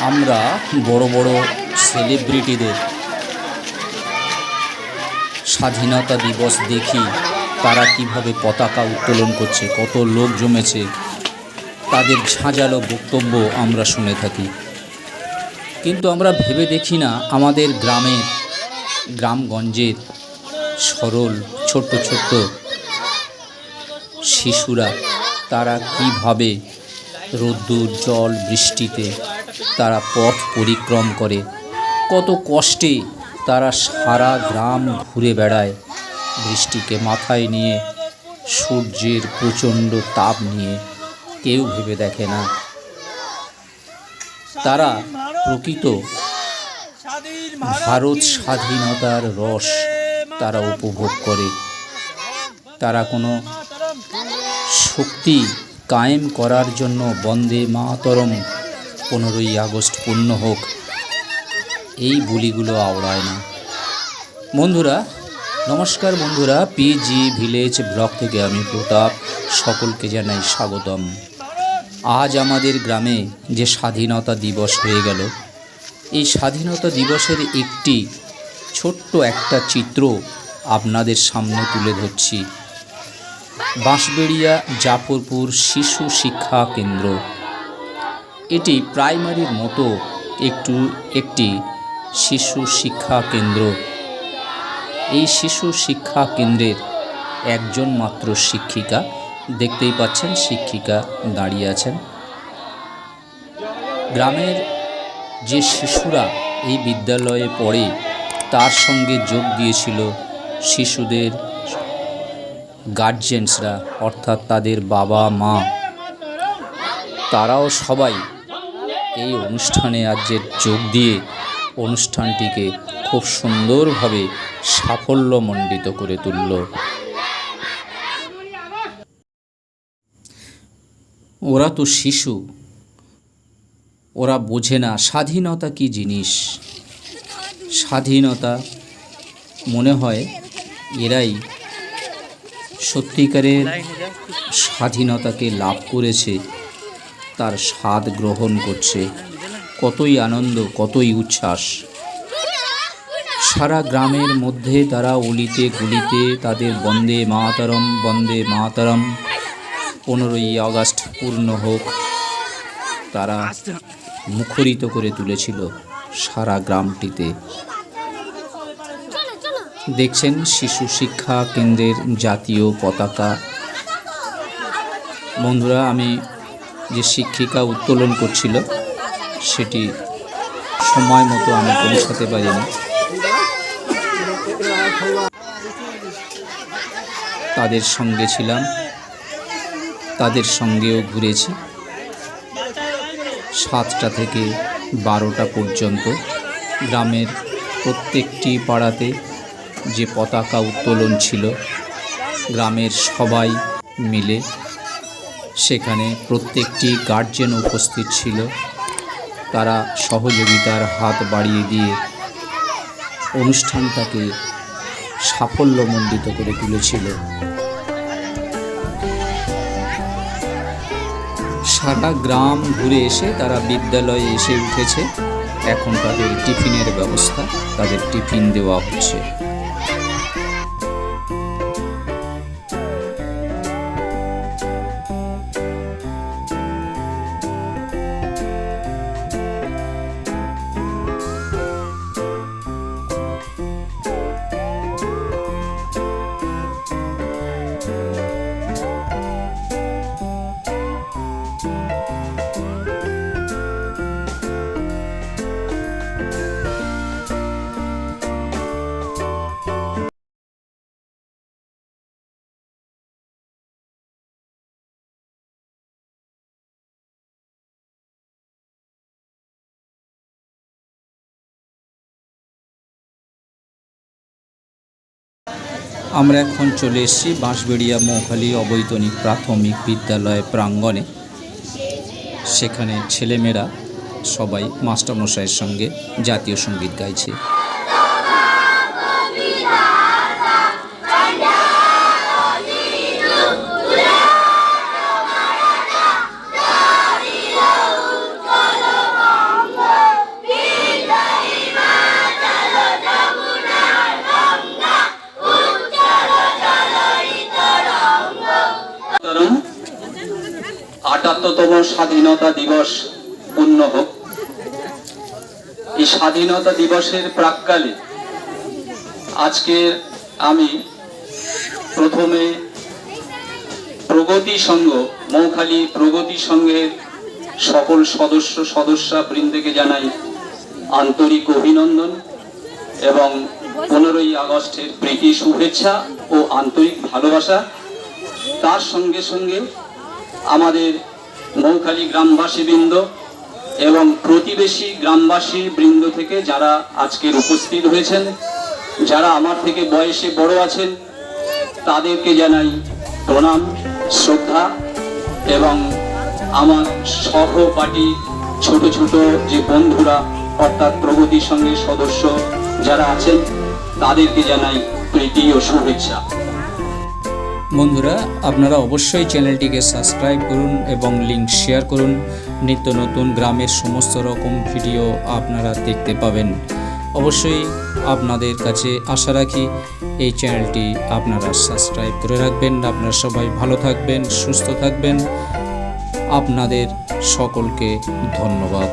আমরা বড় বড় সেলিব্রিটিদের স্বাধীনতা দিবস দেখি, তারা কীভাবে পতাকা উত্তোলন করছে, কত লোক জমেছে, তাদের ঝাঁঝালো বক্তব্য আমরা শুনে থাকি। কিন্তু আমরা ভেবে দেখি না, আমাদের গ্রামের, গ্রামগঞ্জের সরল, ছোট্ট ছোট্ট শিশুরা, তারা কীভাবে রোদ্দুর, জল, বৃষ্টিতে তারা পথ পরিক্রম করে। কত কষ্টে তারা সারা গ্রাম ঘুরে বেড়ায়। বৃষ্টিকে মাথায় নিয়ে, সূর্যের প্রচণ্ড তাপ নিয়ে কেউ ভেবে দেখে না। তারা প্রকৃত ভারত স্বাধীনতার রস তারা উপভোগ করে। তারা কোনো শক্তি কায়েম করার জন্য বন্দে মাতরম পনেরোই আগস্ট পূর্ণ হোক, এই বুলিগুলো আওড়ায় না। বন্ধুরা, নমস্কার বন্ধুরা পিজি ভিলেজ ব্লক থেকে আমি প্রতাপ, সকলকে জানাই স্বাগতম। আজ আমাদের গ্রামে যে স্বাধীনতা দিবস হয়ে গেল, এই স্বাধীনতা দিবসের একটি ছোট্ট একটা চিত্র আপনাদের সামনে তুলে ধরছি। বাঁশবেড়িয়া জাফরপুর শিশু শিক্ষা কেন্দ্র। এটি প্রাইমারির মতো একটু একটি শিশু শিক্ষা কেন্দ্র। এই শিশু শিক্ষা কেন্দ্রের একজন মাত্র শিক্ষিকা, দেখতেই পাচ্ছেন শিক্ষিকা দাঁড়িয়ে আছেন। গ্রামের যে শিশুরা এই বিদ্যালয়ে পড়ে, তার সঙ্গে যোগ দিয়েছিল শিশুদের গার্জেন্সরা অর্থাৎ তাদের বাবা মা তারাও সবাই এই অনুষ্ঠানে আজ যে যোগ দিয়ে অনুষ্ঠানটিকে খুব সুন্দরভাবে সাফল্যমণ্ডিত করে তুলল। ওরা তো শিশু। ওরা বোঝে না স্বাধীনতা কি জিনিস। স্বাধীনতা মনে হয় এরাই সত্যিকারের স্বাধীনতাকে লাভ করেছে। তার স্বাদ গ্রহণ করছে। কতই আনন্দ, কতই উচ্ছ্বাস। সারা গ্রামের মধ্যে তারা অলিতে গুলিতে তাদের বন্দে মাতারম বন্দে মাতারম। পনেরোই আগস্ট পূর্ণ হোক, তারা মুখরিত করে তুলেছিল সারা গ্রামটিতে। দেখছেন শিশু শিক্ষা কেন্দ্রের জাতীয় পতাকা। বন্ধুরা, আমি যে শিক্ষিকা উত্তোলন করছিল, সেটি সময় মতো আমি পৌঁছাতে পারিনি। তাদের সঙ্গে ছিলাম, তাদের সঙ্গেও ঘুরেছি। সাতটা থেকে বারোটা পর্যন্ত গ্রামের প্রত্যেকটি পাড়াতে যে পতাকা উত্তোলন ছিল, গ্রামের সবাই মিলে সেখানে প্রত্যেকটি গার্জেন উপস্থিত ছিল। তারা সহযোগিতার হাত বাড়িয়ে দিয়ে অনুষ্ঠানটাকে সাফল্যমণ্ডিত করে তুলেছিল। সারা গ্রাম ঘুরে এসে তারা বিদ্যালয়ে এসে উঠেছে। এখন তাদের টিফিনের ব্যবস্থা, তাদের টিফিন দেওয়া হচ্ছে। আমরা এখন চলে এসেছি বাঁশবেড়িয়া মৌখালী অবৈতনিক প্রাথমিক বিদ্যালয় প্রাঙ্গণে। সেখানে ছেলেমেয়েরা সবাই মাস্টারমশাইয়ের সঙ্গে জাতীয় সংগীত গাইছে। আটাত্তরতম স্বাধীনতা দিবস পূর্ণ হোক। এই স্বাধীনতা দিবসের প্রাককালে আজকে আমি প্রথমে প্রগতি সংঘ, মৌখালী প্রগতি সংঘের সকল সদস্য সদস্যা বৃন্দকে জানাই আন্তরিক অভিনন্দন এবং পনেরোই আগস্টের প্রীতি শুভেচ্ছা ও আন্তরিক ভালোবাসা। তার সঙ্গে সঙ্গে আমাদের মৌখালী গ্রামবাসী বৃন্দ এবং প্রতিবেশী গ্রামবাসী বৃন্দ থেকে যারা আজকের উপস্থিত হয়েছেন, যারা আমার থেকে বয়সে বড় আছেন, তাদেরকে জানাই প্রণাম, শ্রদ্ধা এবং আমার সহপাঠী ছোট ছোট যে বন্ধুরা, অর্থাৎ প্রগতির সঙ্গে সদস্য যারা আছেন, তাদেরকে জানাই প্রীতি ও শুভেচ্ছা। বন্ধুরা, আপনারা অবশ্যই চ্যানেলটিকে সাবস্ক্রাইব করুন এবং লিংক শেয়ার করুন। নিত্য নতুন গ্রামের সমস্ত রকম ভিডিও আপনারা দেখতে পাবেন। অবশ্যই আপনাদের কাছে আশা রাখি এই চ্যানেলটি আপনারা সাবস্ক্রাইব করে রাখবেন। আপনারা সবাই ভালো থাকবেন, সুস্থ থাকবেন। আপনাদের সকলকে ধন্যবাদ।